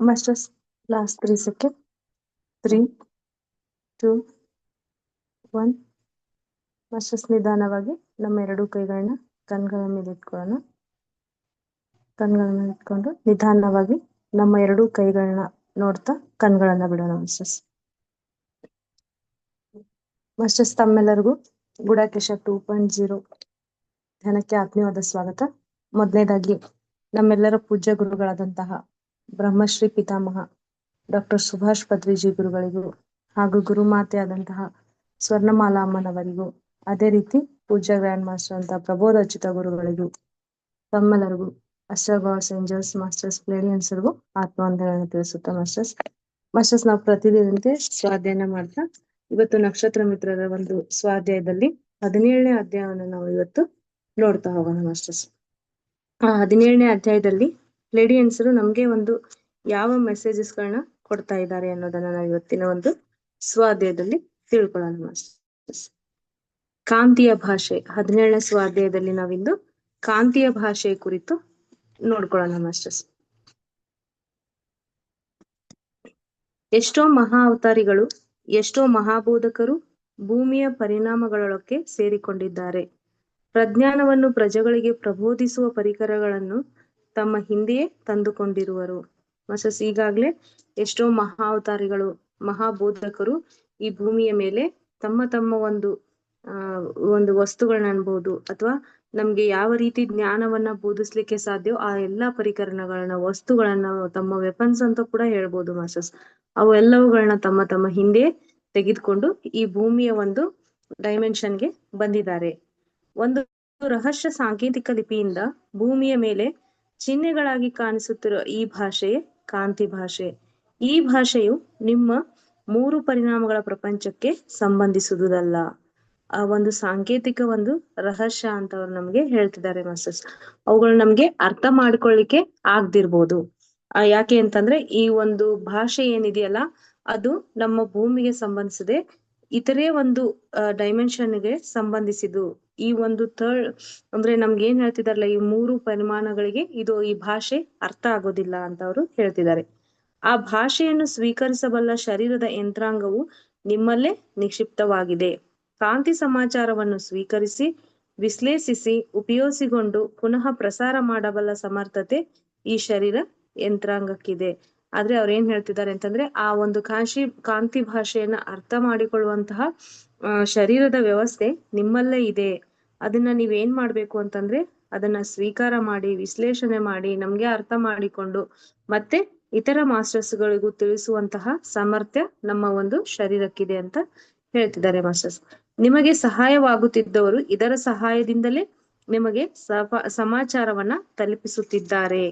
Masters, last three second Three, two, one. Masters ನಿಧಾನವಾಗಿ ನಮ್ಮ ಎರಡು ಕೈಗಳನ್ನ ಕಣ್ಗಳ ಮೇಲೆ ಇಟ್ಕೊಳ್ಳೋಣ ಕಣ್ಗಳ ಮೇಲೆ ಇಟ್ಕೊಂಡು ನಿಧಾನವಾಗಿ ನಮ್ಮ ಎರಡು ಕೈಗಳನ್ನ ನೋಡ್ತಾ ಕಣ್ಗಳನ್ನ ಬಿಡೋಣ ಮಾಸ್ಟರ್ಸ್ ಮಾಸ್ಟರ್ಸ್ ತಮ್ಮೆಲ್ಲರಿಗೂ ಗುಡಾಕೇಶ ಟೂ ಪಾಯಿಂಟ್ ಜೀರೋ ಧ್ಯಾನಕ್ಕೆ ಆತ್ಮೀಯವಾದ ಸ್ವಾಗತ. ಮೊದಲನೇದಾಗಿ ನಮ್ಮೆಲ್ಲರ ಪೂಜ್ಯ ಗುರುಗಳಾದಂತಹ ಬ್ರಹ್ಮಶ್ರೀ ಪಿತಾಮಹ, ಡಾಕ್ಟರ್ ಸುಭಾಷ್ ಪದ್ವಿಜಿ ಗುರುಗಳಿಗೂ ಹಾಗೂ ಗುರುಮಾತೆ ಆದಂತಹ ಸ್ವರ್ಣಮಾಲಾ ಅಮ್ಮನವರಿಗೂ ಅದೇ ರೀತಿ ಪೂಜಾ ಗ್ರ್ಯಾಂಡ್ ಮಾಸ್ಟರ್ ಅಂತ ಪ್ರಬೋಧಚಿತ ಗುರುಗಳಿಗೂ, ತಮ್ಮೆಲ್ಲರಿಗೂ ಅಸ್ಟರ್ ಗಾಡ್ಸ್ ಏಂಜಲ್ಸ್ ಮಾಸ್ಟರ್ಸ್ ಪ್ಲೇಡಿಯನ್ಸ್ಗೂ ಆತ್ಮವಂದನೆಯನ್ನು ತಿಳಿಸುತ್ತಾ ಮಾಸ್ಟರ್ಸ್. ಮಾಸ್ಟರ್ಸ್, ನಾವು ಪ್ರತಿದಿನಂತೆ ಸ್ವಾಧ್ಯಯನ ಮಾಡ್ತಾ, ಇವತ್ತು ನಕ್ಷತ್ರ ಮಿತ್ರರ ಒಂದು ಸ್ವಾಧ್ಯಾಯದಲ್ಲಿ ಹದಿನೇಳನೇ ಅಧ್ಯಾಯವನ್ನು ನಾವು ಇವತ್ತು ನೋಡ್ತಾ ಹೋಗೋಣ ಮಾಸ್ಟರ್ಸ್. ಆ ಹದಿನೇಳನೇ ಅಧ್ಯಾಯದಲ್ಲಿ ಲೇಡಿಯನ್ಸರು ನಮ್ಗೆ ಒಂದು ಯಾವ ಮೆಸೇಜಸ್ ಗಳನ್ನ ಕೊಡ್ತಾ ಇದ್ದಾರೆ ಅನ್ನೋದನ್ನ ನಾವು ಇವತ್ತಿನ ಒಂದು ಸ್ವಾಧ್ಯಾಯದಲ್ಲಿ ತಿಳ್ಕೊಳ್ಳೋಣ ಮಾಸ್ಟರ್ಸ್ ಕಾಂತಿಯ ಭಾಷೆ, ಹದಿನೇಳನೇ ಸ್ವಾಧ್ಯಾಯದಲ್ಲಿ ನಾವಿಂದು ಕಾಂತಿಯ ಭಾಷೆ ಕುರಿತು ನೋಡ್ಕೊಳ್ಳೋಣ ಮಾಸ್ಟರ್ಸ್ ಎಷ್ಟೋ ಮಹಾ ಅವತಾರಿಗಳು, ಎಷ್ಟೋ ಮಹಾಬೋಧಕರು ಭೂಮಿಯ ಪರಿಣಾಮಗಳೊಳಕ್ಕೆ ಸೇರಿಕೊಂಡಿದ್ದಾರೆ. ಪ್ರಜ್ಞಾನವನ್ನು ಪ್ರಜೆಗಳಿಗೆ ಪ್ರಬೋಧಿಸುವ ಪರಿಕರಗಳನ್ನು ತಮ್ಮ ಹಿಂದೆಯೇ ತಂದುಕೊಂಡಿರುವರು. ಮಸಸ್ ಈಗಾಗ್ಲೇ ಎಷ್ಟೋ ಮಹಾ ಅವತಾರಿಗಳು ಮಹಾಬೋಧಕರು ಈ ಭೂಮಿಯ ಮೇಲೆ ತಮ್ಮ ತಮ್ಮ ಒಂದು, ಆ, ಒಂದು ವಸ್ತುಗಳನ್ನ ಅನ್ಬಹುದು ಅಥವಾ ನಮ್ಗೆ ಯಾವ ರೀತಿ ಜ್ಞಾನವನ್ನ ಬೋಧಿಸ್ಲಿಕ್ಕೆ ಸಾಧ್ಯವೋ ಆ ಎಲ್ಲಾ ಪರಿಕರಣಗಳನ್ನ, ವಸ್ತುಗಳನ್ನ, ತಮ್ಮ ವೆಪನ್ಸ್ ಅಂತ ಕೂಡ ಹೇಳ್ಬೋದು ಮಾಸ್ಟರ್ಸ್ ಅವು ತಮ್ಮ ತಮ್ಮ ಹಿಂದೆ ತೆಗೆದುಕೊಂಡು ಈ ಭೂಮಿಯ ಒಂದು ಡೈಮೆನ್ಷನ್ಗೆ ಬಂದಿದ್ದಾರೆ. ಒಂದು ರಹಸ್ಯ ಸಾಂಕೇತಿಕ ಲಿಪಿಯಿಂದ ಭೂಮಿಯ ಮೇಲೆ ಚಿಹ್ನೆಗಳಾಗಿ ಕಾಣಿಸುತ್ತಿರುವ ಈ ಭಾಷೆಯೇ ಕಾಂತಿ ಭಾಷೆ. ಈ ಭಾಷೆಯು ನಿಮ್ಮ ಮೂರು ಪರಿಣಾಮಗಳ ಪ್ರಪಂಚಕ್ಕೆ ಸಂಬಂಧಿಸುವುದಲ್ಲ. ಆ ಒಂದು ಸಾಂಕೇತಿಕ ಒಂದು ರಹಸ್ಯ ಅಂತ ಅವ್ರು ನಮ್ಗೆ ಹೇಳ್ತಿದ್ದಾರೆ ಮಾಸ್ಟರ್ಸ್. ಅವುಗಳು ನಮ್ಗೆ ಅರ್ಥ ಮಾಡ್ಕೊಳ್ಳಿಕ್ಕೆ ಆಗ್ದಿರ್ಬೋದು. ಆ ಯಾಕೆ ಅಂತಂದ್ರೆ ಈ ಒಂದು ಭಾಷೆ ಏನಿದೆಯಲ್ಲ, ಅದು ನಮ್ಮ ಭೂಮಿಗೆ ಸಂಬಂಧಿಸದೆ ಇತರೆ ಒಂದು ಡೈಮೆನ್ಷನ್ಗೆ ಸಂಬಂಧಿಸಿದು ಈ ಒಂದು ಥರ್ಡ್ ಅಂದ್ರೆ ನಮ್ಗೆ ಏನ್ ಹೇಳ್ತಿದಾರಲ್ಲ, ಈ ಮೂರು ಪರಿಮಾಣಗಳಿಗೆ ಇದು ಈ ಭಾಷೆ ಅರ್ಥ ಆಗೋದಿಲ್ಲ ಅಂತ ಅವರು ಹೇಳ್ತಿದ್ದಾರೆ ಆ ಭಾಷೆಯನ್ನು ಸ್ವೀಕರಿಸಬಲ್ಲ ಶರೀರದ ಯಂತ್ರಾಂಗವು ನಿಮ್ಮಲ್ಲೇ ನಿಕ್ಷಿಪ್ತವಾಗಿದೆ. ಕಾಂತಿ ಸಮಾಚಾರವನ್ನು ಸ್ವೀಕರಿಸಿ, ವಿಶ್ಲೇಷಿಸಿ, ಉಪಯೋಗಿಸಿಕೊಂಡು ಪುನಃ ಪ್ರಸಾರ ಮಾಡಬಲ್ಲ ಸಮರ್ಥತೆ ಈ ಶರೀರ ಯಂತ್ರಾಂಗಕ್ಕಿದೆ. ಆದ್ರೆ ಅವ್ರ ಏನ್ ಹೇಳ್ತಿದ್ದಾರೆ ಅಂತಂದ್ರೆ, ಆ ಒಂದು ಕಾಶಿ, ಕಾಂತಿ ಭಾಷೆಯನ್ನ ಅರ್ಥ ಮಾಡಿಕೊಳ್ಳುವಂತಹ ಶರೀರದ ವ್ಯವಸ್ಥೆ ನಿಮ್ಮಲ್ಲೇ ಇದೆ. ಅದನ್ನ ನೀವ್ ಏನ್ ಮಾಡ್ಬೇಕು ಅಂತಂದ್ರೆ ಅದನ್ನ ಸ್ವೀಕಾರ ಮಾಡಿ, ವಿಶ್ಲೇಷಣೆ ಮಾಡಿ, ನಮ್ಗೆ ಅರ್ಥ ಮಾಡಿಕೊಂಡು ಮತ್ತೆ ಇತರ ಮಾಸ್ಟರ್ಸ್ ಗಳಿಗೂ ತಿಳಿಸುವಂತಹ ಸಾಮರ್ಥ್ಯ ನಮ್ಮ ಒಂದು ಶರೀರಕ್ಕಿದೆ ಅಂತ ಹೇಳ್ತಿದ್ದಾರೆ ಮಾಸ್ಟರ್ಸ್ ನಿಮಗೆ ಸಹಾಯವಾಗುತ್ತಿದ್ದವರು ಇದರ ಸಹಾಯದಿಂದಲೇ ನಿಮಗೆ ಸಮಾಚಾರವನ್ನ ತಲುಪಿಸುತ್ತಿದ್ದಾರೆ.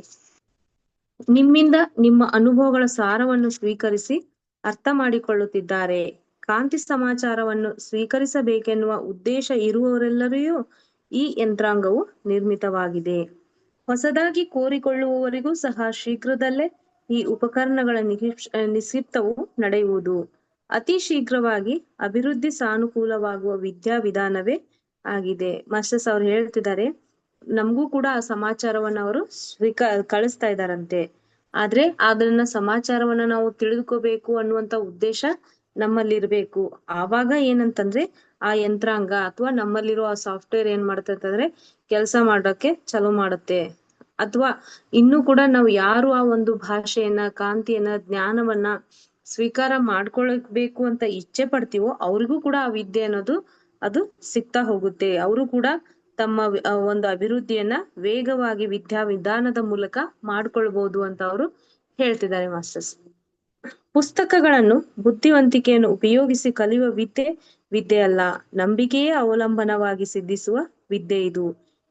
ನಿಮ್ಮಿಂದ ನಿಮ್ಮ ಅನುಭವಗಳ ಸಾರವನ್ನು ಸ್ವೀಕರಿಸಿ ಅರ್ಥ ಮಾಡಿಕೊಳ್ಳುತ್ತಿದ್ದಾರೆ. ಕಾಂತಿ ಸಮಾಚಾರವನ್ನು ಸ್ವೀಕರಿಸಬೇಕೆನ್ನುವ ಉದ್ದೇಶ ಇರುವವರೆಲ್ಲರಿಗೂ ಈ ಯಂತ್ರಾಂಗವು ನಿರ್ಮಿತವಾಗಿದೆ. ಹೊಸದಾಗಿ ಕೋರಿಕೊಳ್ಳುವವರಿಗೂ ಸಹ ಶೀಘ್ರದಲ್ಲೇ ಈ ಉಪಕರಣಗಳ ನಿಕ್ಷಿಪ್ತವು ನಡೆಯುವುದು. ಅತಿ ಶೀಘ್ರವಾಗಿ ಅಭಿವೃದ್ಧಿ ಸಾನುಕೂಲವಾಗುವ ವಿದ್ಯಾವಿಧಾನವೇ ಆಗಿದೆ. ಮಾಸ್ಟರ್ಸ್ ಅವ್ರು ಹೇಳ್ತಿದ್ದಾರೆ, ನಮಗೂ ಕೂಡ ಆ ಸಮಾಚಾರವನ್ನ ಅವರು ಸ್ವೀಕ, ಕಳಿಸ್ತಾ ಇದ್ದಾರಂತೆ. ಆದ್ರೆ ಅದನ್ನ ಸಮಾಚಾರವನ್ನ ನಾವು ತಿಳಿದುಕೋಬೇಕು ಅನ್ನುವಂತ ಉದ್ದೇಶ ನಮ್ಮಲ್ಲಿರ್ಬೇಕು. ಆವಾಗ ಏನಂತಂದ್ರೆ ಆ ಯಂತ್ರಾಂಗ ಅಥವಾ ನಮ್ಮಲ್ಲಿರೋ ಆ ಸಾಫ್ಟ್ವೇರ್ ಏನ್ ಅಂತಂದ್ರೆ ಕೆಲಸ ಮಾಡೋಕೆ ಚಲೋ ಮಾಡುತ್ತೆ. ಅಥವಾ ಇನ್ನು ಕೂಡ ನಾವು ಯಾರು ಆ ಒಂದು ಭಾಷೆಯನ್ನ, ಕಾಂತಿಯನ್ನ, ಜ್ಞಾನವನ್ನ ಸ್ವೀಕಾರ ಮಾಡ್ಕೊಳ್ಬೇಕು ಅಂತ ಇಚ್ಛೆ ಪಡ್ತೀವೋ ಅವ್ರಿಗೂ ಕೂಡ ಆ ವಿದ್ಯೆ ಅನ್ನೋದು ಅದು ಸಿಗ್ತಾ ಹೋಗುತ್ತೆ. ಅವರು ಕೂಡ ತಮ್ಮ ಒಂದು ಅಭಿವೃದ್ಧಿಯನ್ನ ವೇಗವಾಗಿ ವಿದ್ಯಾ ವಿಧಾನದ ಮೂಲಕ ಮಾಡ್ಕೊಳ್ಬಹುದು ಅಂತ ಅವರು ಹೇಳ್ತಿದ್ದಾರೆ ಮಾಸ್ಟರ್ಸ್. ಪುಸ್ತಕಗಳನ್ನು ಬುದ್ಧಿವಂತಿಕೆಯನ್ನು ಉಪಯೋಗಿಸಿ ಕಲಿಯುವ ವಿದ್ಯೆ ವಿದ್ಯೆ ಅಲ್ಲ ನಂಬಿಕೆಯೇ ಅವಲಂಬನವಾಗಿ ಸಿದ್ಧಿಸುವ ವಿದ್ಯೆ ಇದು.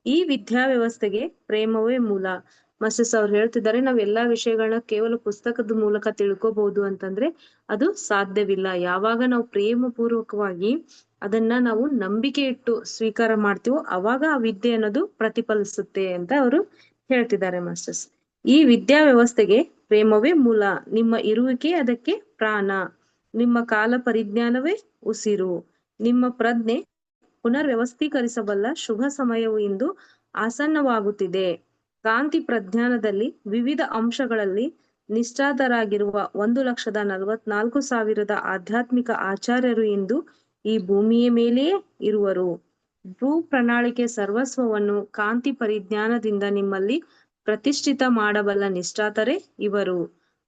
ಈ ವಿದ್ಯಾ ವ್ಯವಸ್ಥೆಗೆ ಪ್ರೇಮವೇ ಮೂಲ. ಮಾಸ್ಟರ್ಸ್ ಅವ್ರು ಹೇಳ್ತಿದ್ದಾರೆ, ನಾವ್ ಎಲ್ಲಾ ವಿಷಯಗಳನ್ನ ಕೇವಲ ಪುಸ್ತಕದ ಮೂಲಕ ತಿಳ್ಕೋಬಹುದು ಅಂತಂದ್ರೆ ಅದು ಸಾಧ್ಯವಿಲ್ಲ. ಯಾವಾಗ ನಾವು ಪ್ರೇಮ ಪೂರ್ವಕವಾಗಿ ಅದನ್ನ ನಾವು ನಂಬಿಕೆ ಇಟ್ಟು ಸ್ವೀಕಾರ ಮಾಡ್ತೀವೋ ಅವಾಗ ಆ ವಿದ್ಯೆ ಅನ್ನೋದು ಪ್ರತಿಫಲಿಸುತ್ತೆ ಅಂತ ಅವರು ಹೇಳ್ತಿದ್ದಾರೆ ಮಾಸ್ಟರ್ಸ್. ಈ ವಿದ್ಯಾ ವ್ಯವಸ್ಥೆಗೆ ಪ್ರೇಮವೇ ಮೂಲ. ನಿಮ್ಮ ಇರುವಿಕೆ ಅದಕ್ಕೆ ಪ್ರಾಣ. ನಿಮ್ಮ ಕಾಲ ಪರಿಜ್ಞಾನವೇ ಉಸಿರು. ನಿಮ್ಮ ಪ್ರಜ್ಞೆ ಪುನರ್ ವ್ಯವಸ್ಥೀಕರಿಸಬಲ್ಲ ಶುಭ ಸಮಯವು ಇಂದು ಆಸನ್ನವಾಗುತ್ತಿದೆ. ಕಾಂತಿ ಪ್ರಜ್ಞಾನದಲ್ಲಿ ವಿವಿಧ ಅಂಶಗಳಲ್ಲಿ ನಿಷ್ಠಾತರಾಗಿರುವ ಒಂದು ಲಕ್ಷದ ನಲವತ್ನಾಲ್ಕು ಸಾವಿರದ ಆಧ್ಯಾತ್ಮಿಕ ಆಚಾರ್ಯರು ಇಂದು ಈ ಭೂಮಿಯ ಮೇಲೆಯೇ ಇರುವರು. ಭೂ ಪ್ರಣಾಳಿಕೆ ಸರ್ವಸ್ವವನ್ನು ಕಾಂತಿ ಪರಿಜ್ಞಾನದಿಂದ ನಿಮ್ಮಲ್ಲಿ ಪ್ರತಿಷ್ಠಿತ ಮಾಡಬಲ್ಲ ನಿಷ್ಠಾತರೇ ಇವರು.